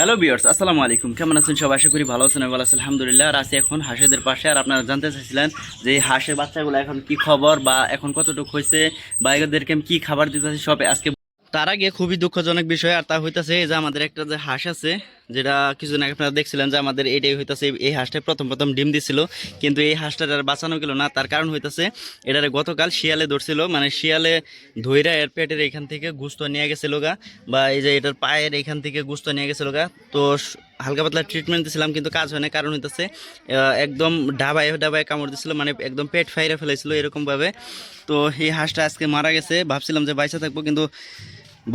Hello বিয়ার্স আসসালামু আলাইকুম কেমন আছেন সব আশা করি ভালো আছেন, ভালো আছি আলহামদুলিল্লাহ, আর আছি এখন হাঁসেদের পাশে। আর আপনারা জানতে চাইছিলেন যে হাঁসের বাচ্চাগুলো এখন কি খবর বা এখন কতটুকু হয়েছে, বা এদেরকে আমি কী খাবার দিতে সব আজকে তার আগে খুবই দুঃখজনক বিষয় আর তা হইতাছে যে আমাদের একটা যে হাঁস আছে, যেটা কিছুদিন আগে আপনারা দেখছিলেন যে আমাদের এটাই হইতাছে, এই হাঁসটা প্রথম প্রথম ডিম দিছিল, কিন্তু এই হাঁসটার আর বাঁচানো গেল না। তার কারণ হইতাছে, এটারে গতকাল শিয়ালে ধরছিল মানে শিয়ালে ধইরা এর পেটের এখান থেকে গুস্ত নিয়ে গেছিল গা, বা এই যে এটার পায়ের এখান থেকে গুস্ত নিয়ে গেছিল গা। তো হালকা পাতলা ট্রিটমেন্ট দিছিলাম, কিন্তু কাজ হয় না কারণ হইতাছে একদম ডাবায় ডাবায় কামড় দিছিল মানে একদম পেট ফাইরে ফেলেছিল এরকমভাবে তো এই হাঁসটা আজকে মারা গেছে, ভাবছিলাম যে বাইসা থাকব, কিন্তু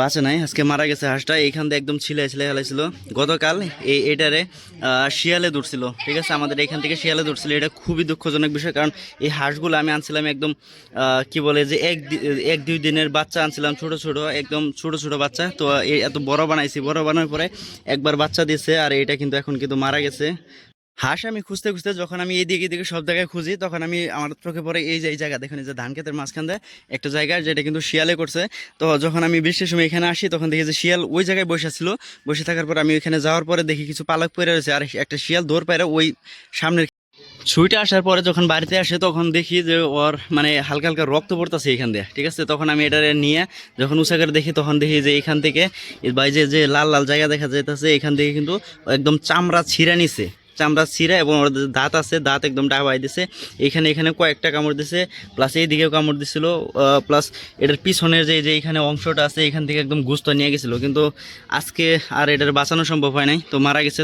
বাঁচে নাই, আজকে মারা গেছে হাঁসটা, এইখান দিয়ে একদম ছিলে ছিলে ফেলাইছিল গতকাল এই এটারে শিয়ালে ধরছিল, ঠিক আছে? আমাদের এখান থেকে শিয়ালে ধরছিল। এটা খুবই দুঃখজনক বিষয়, কারণ এই হাঁসগুলো আমি আনছিলাম একদম কি বলে যে এক এক দুই দিনের বাচ্চা আনছিলাম, ছোট ছোট, একদম ছোট ছোট বাচ্চা। তো এত বড় বানাইছি, বড় বানানোর পরে একবার বাচ্চা দিয়েছে, আর এটা কিন্তু এখন কিন্তু মারা গেছে। হাঁস আমি খুঁজতে খুঁজতে যখন আমি এইদিকে এদিকে সব জায়গায় খুঁজি, তখন আমি আমার চোখে পড়ে এই যে, এই জায়গা, দেখেন যে ধান ক্ষেতের মাঝখান দিয়ে একটা জায়গা যেটা কিন্তু শিয়ালে করছে। তো যখন আমি বৃষ্টির সময় এখানে আসি, তখন দেখি যে শিয়াল ওই জায়গায় বসে ছিল। বসে থাকার পর আমি ওইখানে যাওয়ার পরে দেখি কিছু পালক পরে রয়েছে আর একটা শিয়াল দৌড় পায়রা ওই সামনের ছুইটা আসার পরে যখন বাড়িতে আসে, তখন দেখি যে ওর মানে হালকা হালকা রক্ত পড়তেছে এখান দিয়ে, ঠিক আছে? তখন আমি এটা নিয়ে যখন উঁচা করে দেখি, তখন দেখি যে এখান থেকে এই বা এই যে লাল লাল জায়গা দেখা যাইতেছে, এখান থেকে কিন্তু একদম চামড়া ছিঁড়া নিছে। চামড়া ছিঁড়া এবং ওর দাঁত আছে, দাঁত একদম ডাবাই দিছে। এখানে এখানে কয়েকটা কামড় দিছে প্লাস এইদিকেও কামড় দিছিল প্লাস এটার পিছনের যে যে এখানে অংশটা আছে, এখান থেকে একদম গুস্ত নিয়ে গেছিল। কিন্তু আজকে আর এটার বাঁচানো সম্ভব হয় নাই, তো মারা গেছে।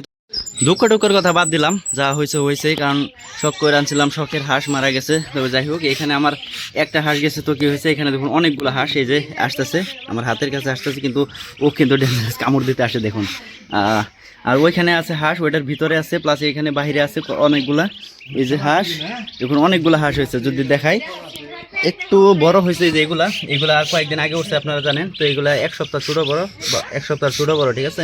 দুঃখ টুকের কথা বাদ দিলাম, যা হয়েছে হয়েছে, কারণ শখ করে আনছিলাম, শখের হাঁস মারা গেছে। তবে যাই হোক, এখানে আমার একটা হাঁস গেছে, তো কি হয়েছে, এখানে দেখুন অনেকগুলো হাঁস এই যে আসতেছে, আমার হাতের কাছে আসতেছে, কিন্তু ও কিন্তু কামড় দিতে আসে, দেখুন। আর ওইখানে আছে হাঁস, ওইটার ভিতরে আছে প্লাস এখানে বাহিরে আছে অনেকগুলা। এই যে হাঁস, এখন অনেকগুলো হাঁস হয়েছে, যদি দেখাই। একটু বড় হয়েছে যে এগুলা। এগুলা আর কয়েকদিন আগে উঠছে, আপনারা জানেন। তো এগুলা এক সপ্তাহ ছোট বড় এক সপ্তাহ ছোট বড়, ঠিক আছে?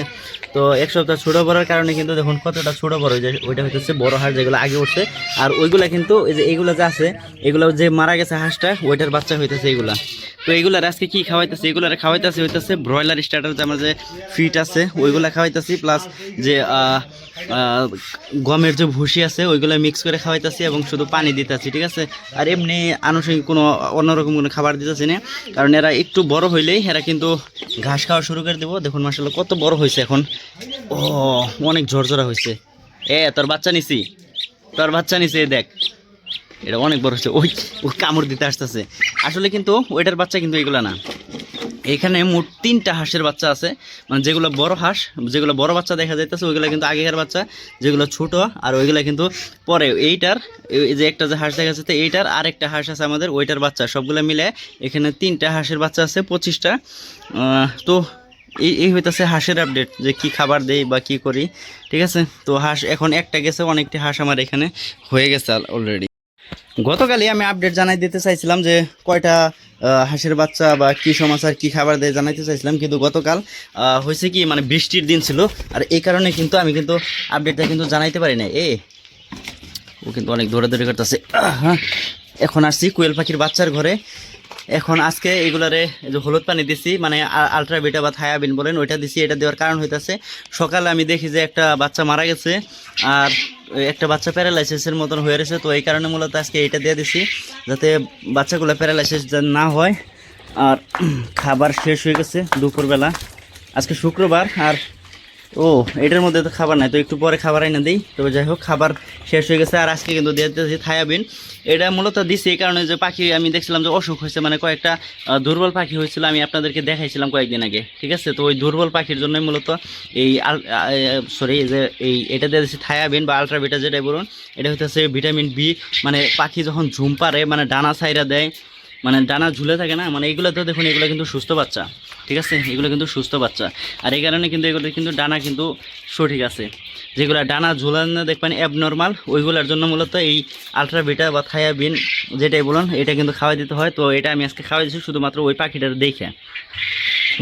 তো এক সপ্তাহ ছোট বড়ার কারণে কিন্তু দেখুন কতটা ছোট বড় যায় ওইটা হচ্ছে বড় হাঁস যেগুলো আগে উঠছে। আর ওইগুলা কিন্তু এই যে এইগুলা যে আছে, এগুলো যে মারা গেছে হাঁসটা, ওইটার বাচ্চা হইতেছে এইগুলা তো এইগুলার আজকে কি খাওয়াইতেছে? এগুলার খাওয়াইতেছে হইতেছে ব্রয়লার স্টার্টার যে আমার যে ফিট আছে, ওইগুলা খাওয়াইতেছি প্লাস যে গমের যে ভুসি আছে, ওইগুলা মিক্স করে খাওয়াইতেছি এবং শুধু পানি দিতেছি, ঠিক আছে? আর এমনি আনুষঙ্গিক কোনো অন্যরকম কোনো খাবার দিতেছি না, কারণ এরা একটু বড় হইলেই এরা কিন্তু ঘাস খাওয়া শুরু করে দেবো। দেখুন মাসাল্লাহ কত বড় হয়েছে এখন। ও, অনেক ঝরঝরা হয়েছে এ, তোর বাচ্চা নিছি। তোর বাচ্চা নিছি দেখ। এটা অনেক বড় হচ্ছে। ওই ও কামড় দিতে আসতেছে। আসলে কিন্তু ওইটার বাচ্চা কিন্তু এগুলা না। এখানে মোট তিনটা হাঁসের বাচ্চা আছে। মানে যেগুলো বড় হাঁস, যেগুলো বড় বাচ্চা দেখা যাইতেছে, ওইগুলো কিন্তু আগেকার বাচ্চা, যেগুলো ছোট, আর ওইগুলো কিন্তু পরে। এইটার যে একটা যে হাঁস দেখা যাচ্ছে, এইটার আর একটা হাঁস আছে আমাদের, ওইটার বাচ্চা। সবগুলো মিলে এখানে তিনটা হাঁসের বাচ্চা আছে, পঁচিশটা। তো এই এই হইতেছে হাঁসের আপডেট যে কি খাবার দেই বা কি করি। ঠিক আছে? তো হাঁস এখন একটা গেছে, অনেকটি হাঁস আমার এখানে হয়ে গেছে অলরেডি গতকালই আমি আপডেট জানাই দিতে চাইছিলাম যে কয়টা হাঁসের বাচ্চা বা কি সমাচার কি খাবার দেয় জানাইতে চাইছিলাম, কিন্তু গতকাল হয়েছে কি মানে বৃষ্টির দিন ছিল, আর এই কারণে কিন্তু আমি কিন্তু আপডেটটা কিন্তু জানাইতে পারি না এ, ও কিন্তু অনেক দৌড়াদৌড়ি করতেছে। এখন আসছি কোয়েল পাখির বাচ্চার ঘরে। এখন আজকে এগুলারে যে হলুদ পানি দিছি মানে আলট্রা বিটা বা থায়াবিন বলেন, ওইটা দিছি, এটা দেওয়ার কারণ হইতেছে, সকালে আমি দেখি যে একটা বাচ্চা মারা গেছে, আর একটা বাচ্চা প্যারালাইসিসের মতন হয়ে রয়েছে, তো এই কারণে মূলত আজকে এইটা দিয়ে দিছি, যাতে বাচ্চাগুলো প্যারালাইসিস না হয়। আর খাবার শেষ হয়ে গেছে দুপুরবেলা। আজকে শুক্রবার, আর ও, এটার মধ্যে তো খাবার নাই, তো একটু পরে খাবার আইনা দিই। তবে যাই হোক, খাবার শেষ হয়ে গেছে, আর আজকে কিন্তু দিয়ে দিতেছি থায়াবিন। এটা মূলত দিছি এই কারণে যে পাখি, আমি দেখছিলাম যে অসুখ হয়েছে মানে কয়েকটা দুর্বল পাখি হয়েছিল, আমি আপনাদেরকে দেখাইছিলাম কয়েকদিন আগে, ঠিক আছে? তো ওই দুর্বল পাখির জন্যই মূলত এই সরি যে এই, এটা দিয়ে দিচ্ছি থায়াবিন বা আলট্রাভিটা যেটাই বলুন, এটা হচ্ছে ভিটামিন বি মানে পাখি যখন ঝুম পারে মানে ডানা সাইরা দেয় মানে ডানা ঝুলে থাকে না মানে এগুলো তো দেখুন, এগুলো কিন্তু সুস্থ বাচ্চা। ঠিক আছে? এগুলো কিন্তু সুস্থ বাচ্চা। আর এই কারণে কিন্তু এগুলো কিন্তু ডানা কিন্তু সঠিক আছে। যেগুলো ডানা ঝুলানো দেখবেন অ্যাবনর্মাল ওইগুলোর জন্য মূলত এই আলট্রাভিটা বা থায়াবিন যেটাই বলুন, এটা কিন্তু খাওয়াই দিতে হয়। তো এটা আমি আজকে খাওয়াই দিচ্ছি শুধুমাত্র ওই পাখিটার দেখে।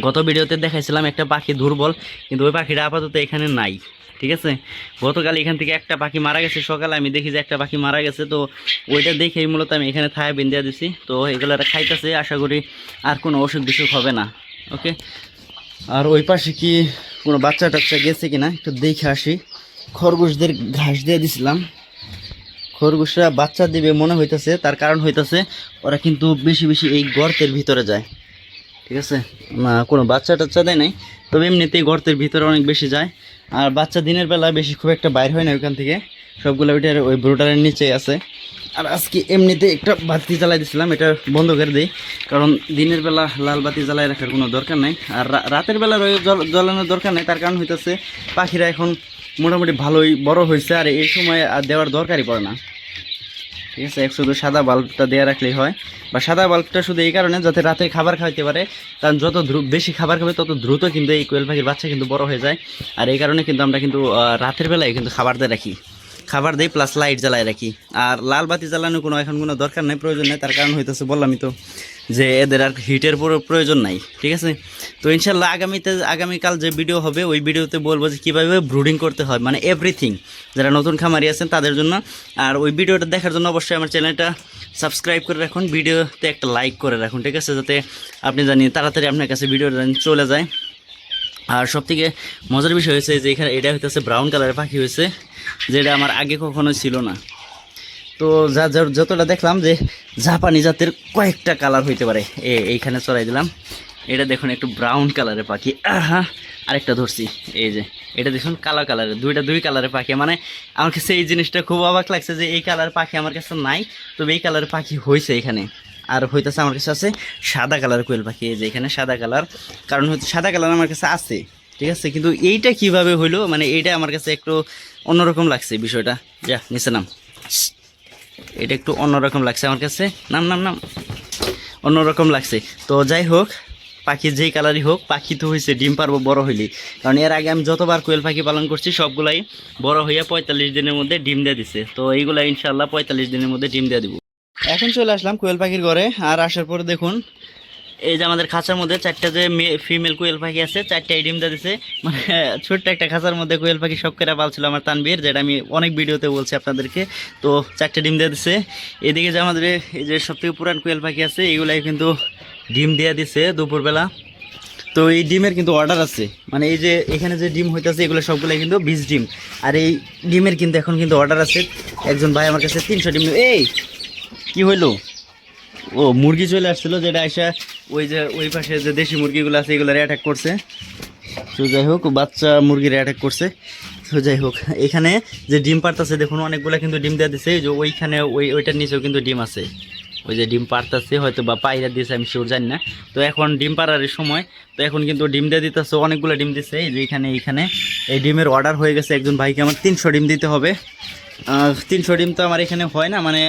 গত ভিডিওতে দেখাইছিলাম একটা পাখি দুর্বল, কিন্তু ওই পাখিটা আপাতত এখানে নাই। ঠিক আছে? গতকাল এখান থেকে একটা পাখি মারা গেছে। সকালে আমি দেখি যে একটা পাখি মারা গেছে। তো ওইটা দেখেই মূলত আমি এখানে থায়াবিন বিন্দিয়া দিছি। তো এগুলো খাইতেছে, আশা করি আর কোনো অসুখ বিসুখ হবে না। ওকে আর ওই পাশে কি কোনো বাচ্চা টাচ্চা গেছে কিনা একটু দেখে আসি। খরগোশদের ঘাস দিয়ে দিছিলাম। খরগোশরা বাচ্চা দিবে মনে হইতেছে, তার কারণ হইতেছে ওরা কিন্তু বেশি বেশি এই গর্তের ভিতরে যায়। ঠিক আছে? না, কোনো বাচ্চা টাচ্চা দেয় নাই, তবে এমনিতেই গর্তের ভিতরে অনেক বেশি যায়। আর বাচ্চা দিনের বেলা বেশি খুব একটা বাইর হয় না ওইখান থেকে। সবগুলো ওইটার ওই ব্রোটারের নিচেই আছে। আর আজকে এমনিতে একটা বাতি জ্বালাই দিছিলাম, এটা বন্ধ করে দিই, কারণ দিনের বেলা লাল বাতি জ্বালাই রাখার কোনো দরকার নাই। আর রাতের বেলা জ্বালানোর দরকার নাই, তার কারণ হইতেছে পাখিরা এখন মোটামুটি ভালোই বড় হয়েছে আর এই সময় আর দেওয়ার দরকারই পড়ে না। ঠিক আছে, এক শুধু সাদা বাল্বটা দেওয়া রাখলেই হয়। বা সাদা বাল্বটা শুধু এই কারণে যাতে রাতে খাবার খাইতে পারে, কারণ যত বেশি খাবার খাবে, তত দ্রুত কিন্তু এই কোয়েল পাখির বাচ্চা কিন্তু বড় হয়ে যায়। আর এই কারণে কিন্তু আমরা কিন্তু রাতের বেলায় কিন্তু খাবার দিয়ে রাখি। খাবার দিই প্লাস লাইট জ্বালাই রাখি। আর লাল বাতি জ্বালানোর কোনো এখন কোনো দরকার নেই, প্রয়োজন নেই, তার কারণ হইতেছে বললামই তো যে এদের আর হিটের পুরো প্রয়োজন নাই, ঠিক আছে? তো ইনশাল্লাহ আগামীতে, আগামীকাল যে ভিডিও হবে, ওই ভিডিওতে বলব যে কীভাবে ব্রুডিং করতে হয় মানে এভরিথিং যারা নতুন খামারি আছেন তাদের জন্য। আর ওই ভিডিওটা দেখার জন্য অবশ্যই আমার চ্যানেলটা সাবস্ক্রাইব করে রাখুন ভিডিওতে একটা লাইক করে রাখুন, ঠিক আছে? যাতে আপনি জানি তাড়াতাড়ি আপনার কাছে ভিডিওটা চলে যায়। আর সব থেকে মজার বিষয় হয়েছে যে এখানে এটা হইতেছে ব্রাউন কালারের পাখি হয়েছে, যেটা আমার আগে কখনো ছিল না। তো যা যতটা দেখলাম যে জাপানি জাতের কয়েকটা কালার হইতে পারে, এ, এইখানে চড়াই দিলাম। এটা দেখুন একটু ব্রাউন কালারের পাখি। আহা, আরেকটা ধরছি, এই যে, এটা দেখুন কালো কালারের দুইটা, দুই কালারের পাখি। মানে আমার কাছে এই জিনিসটা খুব অবাক লাগছে যে এই কালার পাখি আমার কাছে নাই, তবে এই কালারের পাখি হয়েছে এখানে। আর হইতেছে আমার কাছে আছে সাদা কালার কোয়েল পাখি, এই যে এখানে সাদা কালার। কারণ হচ্ছে সাদা কালার আমার কাছে আছে, ঠিক আছে? কিন্তু এইটা কীভাবে হইল? মানে এইটা আমার কাছে একটু অন্যরকম লাগছে বিষয়টা। যা, নিচে নাম। এটা একটু অন্যরকম লাগছে আমার কাছে। নাম নাম নাম। অন্যরকম লাগছে। তো যাই হোক, পাখি যেই কালারই হোক, পাখি তো হয়েছে ডিম পারব বড় হইলে কারণ এর আগে আমি যতবার কোয়েল পাখি পালন করছি, সবগুলাই বড় হইয়া পঁয়তাল্লিশ দিনের মধ্যে ডিম দিয়ে দিছে। তো এইগুলা ইনশাল্লাহ পঁয়তাল্লিশ দিনের মধ্যে ডিম দিয়ে দিব। এখন চলে আসলাম কোয়েল পাখির ঘরে, আর আসার পরে দেখুন, এই যে আমাদের খাঁচার মধ্যে চারটা যে ফিমেল কোয়েল পাখি আছে, চারটা ডিম দিয়ে দিছে মানে ছোট্ট একটা খাঁচার মধ্যে কোয়েল পাখি সব করে পালছিল আমার তানবীর যেটা আমি অনেক ভিডিওতে বলছি আপনাদেরকে। তো চারটে ডিম দিয়ে দিছে। এদিকে যে আমাদের এই যে সব থেকে পুরান কোয়েল পাখি আছে, এগুলাই কিন্তু ডিম দিয়ে দিছে দুপুরবেলা। তো এই ডিমের কিন্তু অর্ডার আছে। মানে এই যে এখানে যে ডিম হইতেছে, এগুলো সবগুলাই কিন্তু বীজ ডিম। আর এই ডিমের কিন্তু এখন কিন্তু অর্ডার আছে। একজন ভাই আমার কাছে তিনশো ডিম এই কি হইল? ও, মুরগি চলে আসছিল যেটা এসে ওই যে, ওই পাশে যে দেশি মুরগিগুলো আছে এগুলো অ্যাটাক করছে। তো যাই হোক, বাচ্চা মুরগির অ্যাটাক করছে। তো যাই হোক, এখানে যে ডিম পারতাছে, দেখুন অনেকগুলো কিন্তু ডিম দেওয়া দিছে। যে ওইখানে ওই, ওইটার নিচেও কিন্তু ডিম আছে। ওই যে ডিম পারতাছে হয়তো বা পায়রা দিয়েছে আমি শিওর জানি না। তো এখন ডিম পাড়ার সময়, তো এখন কিন্তু ডিম দিয়ে দিতেছে, অনেকগুলো ডিম দিছে। এই যে এখানে এইখানে এই ডিমের অর্ডার হয়ে গেছে। একজন ভাইকে আমার তিনশো ডিম দিতে হবে। তিনশো ডিম তো আমার এখানে হয় না মানে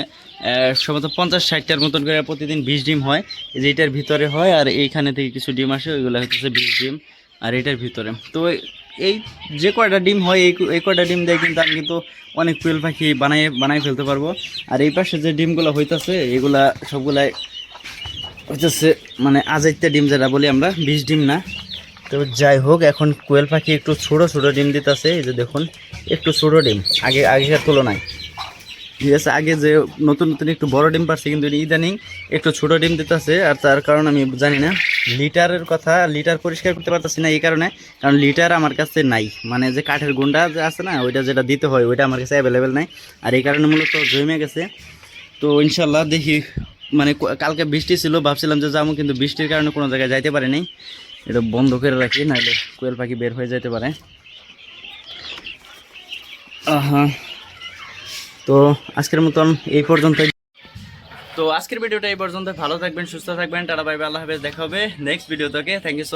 সম্ভবত পঞ্চাশ ষাটটার মতন করে প্রতিদিন বিশ ডিম হয়। এই যে এটার ভিতরে হয় আর এইখানে থেকে কিছু ডিম আসে, ওইগুলো হচ্ছে বিশ ডিম আর এটার ভিতরে। তো এই যে কয়টা ডিম হয়, এই এই কয়টা ডিম দিয়ে কিন্তু আমি কিন্তু অনেক কুয়েল পাখি বানাই বানাই ফেলতে পারব। আর এই পাশে যে ডিমগুলো হইতাছে, এগুলা সবগুলাই হইতেছে মানে আজাইতে ডিম যেটা বলি আমরা বিশ ডিম না। তো যাই হোক, এখন কোয়েল পাখি একটু ছোটো ছোটো ডিম দিতেছে, এই যে দেখুন, একটু ছোটো ডিম, আগে আগেকার তুলনায়। ঠিক আছে আগে যে নতুন নতুন একটু বড় ডিম পারছে, কিন্তু ইদানিং একটু ছোট ডিম দিতেছে, আর তার কারণ আমি জানি না। লিটারের কথা, লিটার পরিষ্কার করতে পারতেছি না এই কারণে, কারণ লিটার আমার কাছে নাই। মানে যে কাঠের গুন্ডা যে আছে না, ওইটা যেটা দিতে হয়, ওইটা আমার কাছে অ্যাভেলেবেল নাই। আর এই কারণে মূলত জমে গেছে। তো ইনশাল্লাহ দেখি মানে কালকে বৃষ্টি ছিল, ভাবছিলাম যে যাব, কিন্তু বৃষ্টির কারণে কোনো জায়গায় যাইতে পারি নাই। এটা বন্ধ করে রাখি, নাহলে কোয়েল পাখি বের হয়ে যেতে পারে। আহা। তো আজকের মতন এই পর্যন্ত তো আজকের ভিডিওটা এই পর্যন্ত ভালো থাকবেন, সুস্থ থাকবেন। টাটা, বাই আল্লাহ হাফেজ। দেখা হবে নেক্সট ভিডিও থেকে থ্যাংক ইউ সো